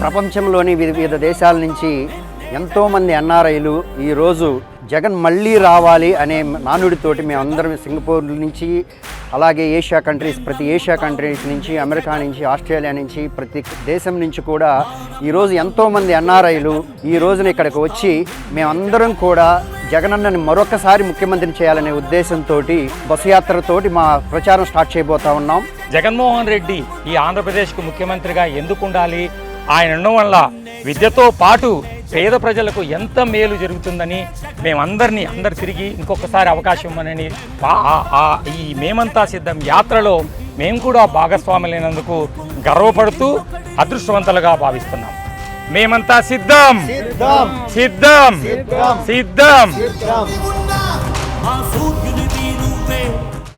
ప్రపంచంలోని వివిధ దేశాల నుంచి ఎంతోమంది ఎన్ఆర్ఐలు ఈరోజు జగన్ మళ్ళీ రావాలి అనే నానుడితోటి మేమందరం సింగపూర్ నుంచి అలాగే ఏషియా కంట్రీస్ ప్రతి ఏషియా కంట్రీస్ నుంచి అమెరికా నుంచి ఆస్ట్రేలియా నుంచి ప్రతి దేశం నుంచి కూడా ఈరోజు ఎంతోమంది ఎన్ఆర్ఐలు ఈ రోజున ఇక్కడికి వచ్చి మేమందరం కూడా జగనన్నని మరొకసారి ముఖ్యమంత్రిని చేయాలనే ఉద్దేశంతో బస్సు యాత్రతోటి మా ప్రచారం స్టార్ట్ చేయబోతా ఉన్నాం. జగన్మోహన్ రెడ్డి ఈ ఆంధ్రప్రదేశ్కు ముఖ్యమంత్రిగా ఎందుకు ఉండాలి? ఆయన ఉండడం వల్ల విద్యతో పాటు పేద ప్రజలకు ఎంత మేలు జరుగుతుందని మేమందరినీ అందరు తిరిగి ఇంకొకసారి అవకాశం ఇవ్వనని ఈ మేమంతా సిద్ధం యాత్రలో మేము కూడా భాగస్వాములైనందుకు గర్వపడుతూ అదృష్టవంతులుగా భావిస్తున్నాం. మేమంతా సిద్ధం. సిద్ధం. సిద్ధం. సిద్ధం.